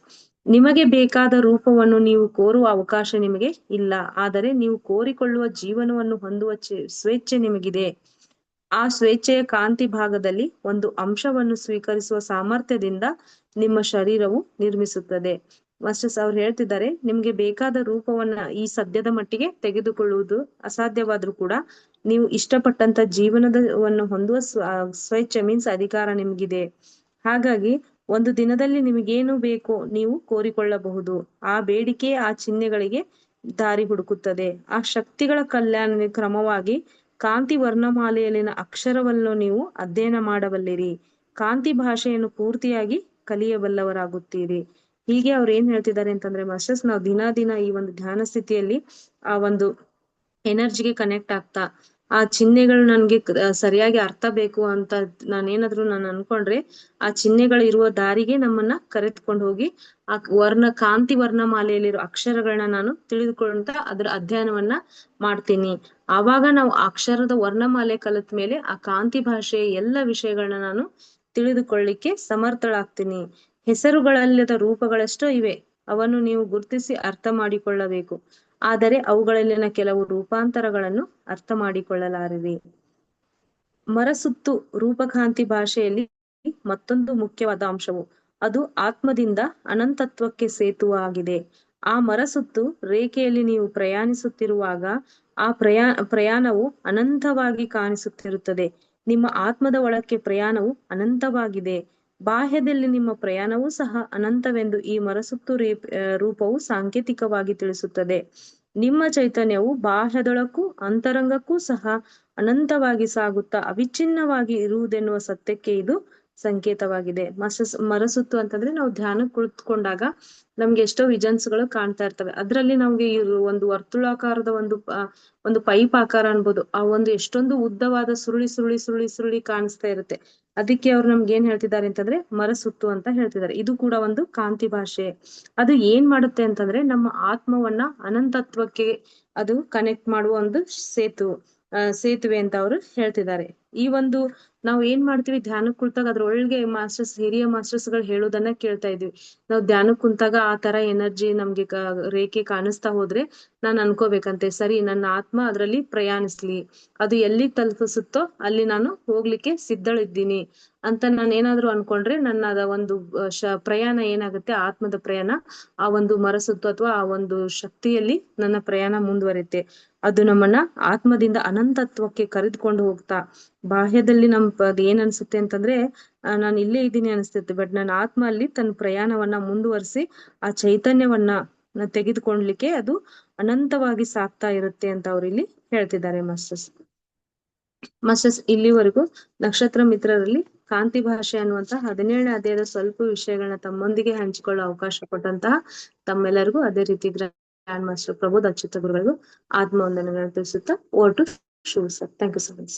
ನಿಮಗೆ ಬೇಕಾದ ರೂಪವನ್ನು ನೀವು ಕೋರುವ ಅವಕಾಶ ನಿಮಗೆ ಇಲ್ಲ. ಆದರೆ ನೀವು ಕೋರಿಕೊಳ್ಳುವ ಜೀವನವನ್ನು ಹೊಂದುವ ಸ್ವೇಚ್ಛೆ ನಿಮಗಿದೆ. ಆ ಸ್ವೇಚ್ಛೆಯ ಕಾಂತಿ ಭಾಗದಲ್ಲಿ ಒಂದು ಅಂಶವನ್ನು ಸ್ವೀಕರಿಸುವ ಸಾಮರ್ಥ್ಯದಿಂದ ನಿಮ್ಮ ಶರೀರವು ನಿರ್ಮಿಸುತ್ತದೆ. ಮಾಸ್ಟರ್ಸ್ ಅವ್ರು ಹೇಳ್ತಿದ್ದಾರೆ, ನಿಮ್ಗೆ ಬೇಕಾದ ರೂಪವನ್ನ ಈ ಸದ್ಯದ ಮಟ್ಟಿಗೆ ತೆಗೆದುಕೊಳ್ಳುವುದು ಅಸಾಧ್ಯವಾದ್ರೂ ಕೂಡ ನೀವು ಇಷ್ಟಪಟ್ಟಂತ ಜೀವನದವನ್ನು ಹೊಂದುವ ಸ್ವೇಚ್ಛೆ ಮೀನ್ಸ್ ಅಧಿಕಾರ ನಿಮ್ಗಿದೆ. ಹಾಗಾಗಿ ಒಂದು ದಿನದಲ್ಲಿ ನಿಮಗೇನು ಬೇಕೋ ನೀವು ಕೋರಿಕೊಳ್ಳಬಹುದು. ಆ ಬೇಡಿಕೆ ಆ ಚಿಹ್ನೆಗಳಿಗೆ ದಾರಿ ಹುಡುಕುತ್ತದೆ. ಆ ಶಕ್ತಿಗಳ ಕಲ್ಯಾಣ ಕ್ರಮವಾಗಿ ಕಾಂತಿ ವರ್ಣಮಾಲೆಯಲ್ಲಿನ ಅಕ್ಷರವನ್ನು ನೀವು ಅಧ್ಯಯನ ಮಾಡಬಲ್ಲಿರಿ. ಕಾಂತಿ ಭಾಷೆಯನ್ನು ಪೂರ್ತಿಯಾಗಿ ಕಲಿಯಬಲ್ಲವರಾಗುತ್ತೀರಿ. ಹೀಗೆ ಅವ್ರು ಏನ್ ಹೇಳ್ತಿದ್ದಾರೆ ಅಂತಂದ್ರೆ ಮಾಸ್ಟರ್ಸ್, ನಾವು ದಿನ ದಿನ ಈ ಒಂದು ಧ್ಯಾನ ಸ್ಥಿತಿಯಲ್ಲಿ ಆ ಒಂದು ಎನರ್ಜಿಗೆ ಕನೆಕ್ಟ್ ಆಗ್ತಾ, ಆ ಚಿಹ್ನೆಗಳು ನನ್ಗೆ ಸರಿಯಾಗಿ ಅರ್ಥ ಬೇಕು ಅಂತ ನಾನೇನಾದ್ರು ನಾನು ಅನ್ಕೊಂಡ್ರೆ ಆ ಚಿಹ್ನೆಗಳು ಇರುವ ದಾರಿಗೆ ನಮ್ಮನ್ನ ಕರೆದುಕೊಂಡು ಹೋಗಿ, ಆ ವರ್ಣ, ಕಾಂತಿ ವರ್ಣಮಾಲೆಯಲ್ಲಿರೋ ಅಕ್ಷರಗಳನ್ನ ನಾನು ತಿಳಿದುಕೊಂತ ಅದರ ಅಧ್ಯಯನವನ್ನ ಮಾಡ್ತೀನಿ. ಆವಾಗ ನಾವು ಅಕ್ಷರದ ವರ್ಣಮಾಲೆ ಕಲಿತ ಮೇಲೆ ಆ ಕಾಂತಿ ಭಾಷೆಯ ಎಲ್ಲ ವಿಷಯಗಳನ್ನ ನಾನು ತಿಳಿದುಕೊಳ್ಳಿಕ್ಕೆ ಸಮರ್ಥಳಾಗ್ತೀನಿ. ಹೆಸರುಗಳಲ್ಲದ ರೂಪಗಳಷ್ಟೋ ಇವೆ. ಅವನ್ನು ನೀವು ಗುರುತಿಸಿ ಅರ್ಥ ಮಾಡಿಕೊಳ್ಳಬೇಕು. ಆದರೆ ಅವುಗಳಲ್ಲಿನ ಕೆಲವು ರೂಪಾಂತರಗಳನ್ನು ಅರ್ಥ ಮಾಡಿಕೊಳ್ಳಲಾರಿವೆ ಮರಸುತ್ತು ರೂಪಕಾಂತಿ ಭಾಷೆಯಲ್ಲಿ ಮತ್ತೊಂದು ಮುಖ್ಯವಾದ ಅಂಶವು. ಅದು ಆತ್ಮದಿಂದ ಅನಂತತ್ವಕ್ಕೆ ಸೇತುವಾಗಿದೆ ಆ ಮರಸುತ್ತು ರೇಖೆಯಲ್ಲಿ ನೀವು ಪ್ರಯಾಣಿಸುತ್ತಿರುವಾಗ ಆ ಪ್ರಯಾ, ಪ್ರಯಾಣವು ಅನಂತವಾಗಿ ಕಾಣಿಸುತ್ತಿರುತ್ತದೆ. ನಿಮ್ಮ ಆತ್ಮದ ಒಳಕ್ಕೆ ಪ್ರಯಾಣವು ಅನಂತವಾಗಿದೆ. ಬಾಹ್ಯದಲ್ಲಿ ನಿಮ್ಮ ಪ್ರಯಾಣವೂ ಸಹ ಅನಂತವೆಂದು ಈ ಮರಸುತ್ತು ರೂಪವು ಸಾಂಕೇತಿಕವಾಗಿ ತಿಳಿಸುತ್ತದೆ. ನಿಮ್ಮ ಚೈತನ್ಯವು ಬಾಹ್ಯದೊಳಕ್ಕೂ ಅಂತರಂಗಕ್ಕೂ ಸಹ ಅನಂತವಾಗಿ ಸಾಗುತ್ತಾ ಅವಿಚ್ಛಿನ್ನವಾಗಿ ಇರುವುದೆನ್ನುವ ಸತ್ಯಕ್ಕೆ ಇದು ಸಂಕೇತವಾಗಿದೆ. ಮಸ, ಮರಸುತ್ತು ಅಂತಂದ್ರೆ ನಾವು ಧ್ಯಾನ ಕುಳಿತುಕೊಂಡಾಗ ನಮ್ಗೆ ಎಷ್ಟೋ ವಿಜನ್ಸ್ಗಳು ಕಾಣ್ತಾ ಇರ್ತವೆ. ಅದ್ರಲ್ಲಿ ನಮ್ಗೆ ಒಂದು ವರ್ತುಳಾಕಾರದ ಒಂದು ಒಂದು ಪೈಪ್ ಆಕಾರ ಅನ್ಬೋದು. ಆ ಒಂದು ಎಷ್ಟೊಂದು ಉದ್ದವಾದ ಸುರುಳಿ ಸುರುಳಿ ಸುರುಳಿ ಸುರುಳಿ ಕಾಣಿಸ್ತಾ ಇರುತ್ತೆ. ಅದಕ್ಕೆ ಅವ್ರು ನಮ್ಗೆ ಏನ್ ಹೇಳ್ತಿದ್ದಾರೆ ಅಂತಂದ್ರೆ ಮರಸುತ್ತು ಅಂತ ಹೇಳ್ತಿದ್ದಾರೆ. ಇದು ಕೂಡ ಒಂದು ಕಾಂತಿ ಭಾಷೆ. ಅದು ಏನ್ ಮಾಡುತ್ತೆ ಅಂತಂದ್ರೆ ನಮ್ಮ ಆತ್ಮವನ್ನ ಅನಂತತ್ವಕ್ಕೆ ಅದು ಕನೆಕ್ಟ್ ಮಾಡುವ ಒಂದು ಸೇತು ಸೇತುವೆ ಅಂತ ಅವರು ಹೇಳ್ತಿದ್ದಾರೆ. ಈ ಒಂದು ನಾವು ಏನ್ ಮಾಡ್ತೀವಿ, ಧ್ಯಾನಕ್ ಕುಳಿತಾಗ ಅದ್ರೊಳಗೆ ಮಾಸ್ಟರ್ಸ್, ಹಿರಿಯ ಮಾಸ್ಟರ್ಸ್ಗಳು ಹೇಳೋದನ್ನ ಕೇಳ್ತಾ ಇದೀವಿ. ನಾವು ಧ್ಯಾನಕ್ ಕುಂತಾಗ ಆ ತರ ಎನರ್ಜಿ ನಮ್ಗೆ ರೇಖೆ ಕಾಣಿಸ್ತಾ ಹೋದ್ರೆ ನಾನ್ ಅನ್ಕೋಬೇಕಂತೆ. ಸರಿ, ನನ್ನ ಆತ್ಮ ಅದ್ರಲ್ಲಿ ಪ್ರಯಾಣಿಸ್ಲಿ. ಅದು ಎಲ್ಲಿ ತಲುಪಿಸುತ್ತೋ ಅಲ್ಲಿ ನಾನು ಹೋಗ್ಲಿಕ್ಕೆ ಸಿದ್ಧಳಿದ್ದೀನಿ ಅಂತ ನಾನು ಏನಾದ್ರು ಅನ್ಕೊಂಡ್ರೆ ನನ್ನ ಅದ ಒಂದು ಪ್ರಯಾಣ ಏನಾಗುತ್ತೆ, ಆತ್ಮದ ಪ್ರಯಾಣ, ಆ ಒಂದು ಮರಸುತ್ತು ಅಥವಾ ಆ ಒಂದು ಶಕ್ತಿಯಲ್ಲಿ ನನ್ನ ಪ್ರಯಾಣ ಮುಂದುವರೆಯುತ್ತೆ. ಅದು ನಮ್ಮನ್ನ ಆತ್ಮದಿಂದ ಅನಂತತ್ವಕ್ಕೆ ಕರೆದುಕೊಂಡು ಹೋಗ್ತಾ. ಬಾಹ್ಯದಲ್ಲಿ ನಮ್ ಏನ್ ಅನ್ಸುತ್ತೆ ಅಂತಂದ್ರೆ ನಾನು ಇಲ್ಲೇ ಇದ್ದೀನಿ ಅನಿಸ್ತೈತೆ ಬಟ್ ನನ್ನ ಆತ್ಮ ಅಲ್ಲಿ ತನ್ನ ಪ್ರಯಾಣವನ್ನ ಮುಂದುವರಿಸಿ, ಆ ಚೈತನ್ಯವನ್ನ ತೆಗೆದುಕೊಂಡ್ಲಿಕ್ಕೆ ಅದು ಅನಂತವಾಗಿ ಸಾಕ್ತಾ ಇರುತ್ತೆ ಅಂತ ಅವ್ರು ಇಲ್ಲಿ ಹೇಳ್ತಿದ್ದಾರೆ ಮಾಸ್ಟರ್ಸ್. ಮಾಸ್ಟರ್ಸ್ ಇಲ್ಲಿವರೆಗೂ ನಕ್ಷತ್ರ ಮಿತ್ರರಲ್ಲಿ ಕಾಂತಿ ಭಾಷೆ ಅನ್ನುವಂತಹ ಹದಿನೇಳನೇ ಅಧ್ಯಾಯದ ಸ್ವಲ್ಪ ವಿಷಯಗಳನ್ನ ತಮ್ಮೊಂದಿಗೆ ಹಂಚಿಕೊಳ್ಳೋ ಅವಕಾಶ ಕೊಟ್ಟಂತಹ ತಮ್ಮೆಲ್ಲರಿಗೂ ಅದೇ ರೀತಿ ಗ್ರ್ಯಾಂಡ್ ಮಾಸ್ಟರ್ ಪ್ರಬೋಧ್ ಅಚ್ಯುತ ಗುರುಗಳಿಗೂ ಆತ್ಮ ತಿಳಿಸುತ್ತಾ ತಿಳಿಸುತ್ತಾ ಓಟು ಶುಭ sir. Thank you so much